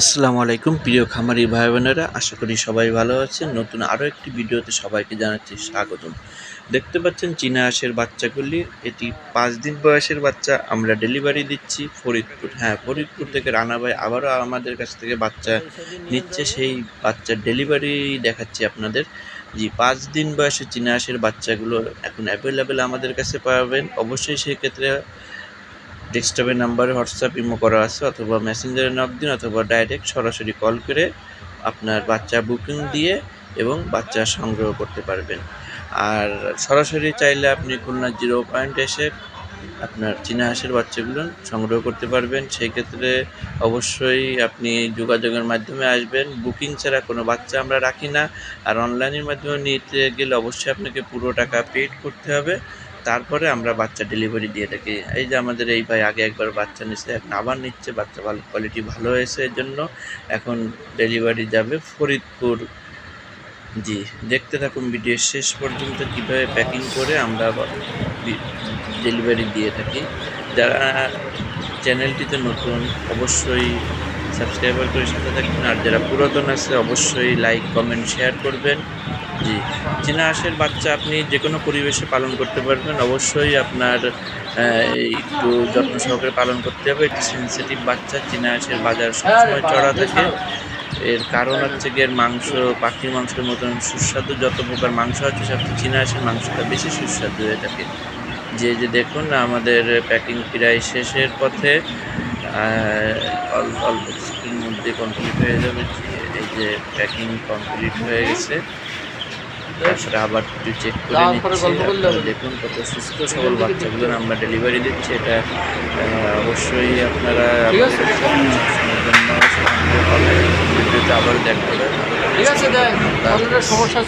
আসসালামু আলাইকুম, প্রিয় খামারি ভাই বোনেরা আশা করি সবাই ভালো আছেন। নতুন আরও একটি ভিডিওতে সবাইকে জানাচ্ছি স্বাগতম। দেখতে পাচ্ছেন চীনা হাঁসের বাচ্চাগুলি। এটি পাঁচ দিন বয়সের বাচ্চা। আমরা ডেলিভারি দিচ্ছি ফরিদপুর। হ্যাঁ ফরিদপুর থেকে রানা ভাই আবারও আমাদের কাছ থেকে বাচ্চা নিচ্ছে। সেই বাচ্চার ডেলিভারি দেখাচ্ছি আপনাদের। জি, পাঁচ দিন বয়সে চীনা হাঁসের বাচ্চাগুলো এখন অ্যাভেলেবেল আমাদের কাছে পাবেন। অবশ্যই সেই ক্ষেত্রে ডেস্কটপের নাম্বারে হোয়াটসঅ্যাপ, ইমো করা আছে, অথবা মেসেঞ্জারে নক দিন, অথবা ডাইরেক্ট সরাসরি কল করে আপনার বাচ্চা বুকিং দিয়ে এবং বাচ্চা সংগ্রহ করতে পারবেন। আর সরাসরি চাইলে আপনি খুলনা জিরো পয়েন্ট এসে আপনার চীনা হাঁসের বাচ্চাগুলো সংগ্রহ করতে পারবেন। সেই ক্ষেত্রে অবশ্যই আপনি যোগাযোগের মাধ্যমে আসবেন। বুকিং ছাড়া কোনো বাচ্চা আমরা রাখি না। আর অনলাইনের মাধ্যমে নিতে গেলে অবশ্যই আপনাকে পুরো টাকা পেড করতে হবে। তারপরে আমরা বাচ্চা ডেলিভারি দিয়ে থাকি। এই যে আমাদের এই ভাই আগে একবার বাচ্চা নিচ্ছে এখন আবার নিচ্ছে, বাচ্চা ভালো কোয়ালিটি ভালো হয়েছে এর জন্য। এখন ডেলিভারি যাবে ফরিদপুর। জি, দেখতে থাকুন ভিডিও শেষ পর্যন্ত কীভাবে প্যাকিং করে আমরা ডেলিভারি দিয়ে থাকি। যারা চ্যানেলটিতে নতুন, অবশ্যই সাবস্ক্রাইবার করে সাথে থাকবেন আর যারা পুরাতন আছে, অবশ্যই লাইক কমেন্ট শেয়ার করবেন। জি। চীনা হাঁসের বাচ্চা আপনি যে কোনো পরিবেশে পালন করতে পারবেন। অবশ্যই আপনার একটু যত্ন সহকারে পালন করতে হবে। একটু সেন্সিটিভ বাচ্চা চীনা হাঁসের বাজার সবসময় চড়া থাকে। এর কারণ হচ্ছে গিয়ে এর মাংস পাখির মাংসের মতন সুস্বাদু যত প্রকার মাংস আছে সবচেয়ে চীনা হাঁসের মাংসটা বেশি সুস্বাদু হয়ে থাকে। যে যে দেখুন আমাদের প্যাকিং প্রায় শেষের পথে অল্প কিছুক্ষণের মধ্যে কমপ্লিট হয়ে যাবে। এই যে প্যাকিং কমপ্লিট হয়ে গেছে। তারপরে আবার একটু চেক করে নিচ্ছি দেখুন কত সুস্থ সবল বাচ্চাগুলো আমরা ডেলিভারি দিচ্ছি এটা অবশ্যই আপনারা জন্য আবার দেখা হবে। ঠিক আছে সমস্যা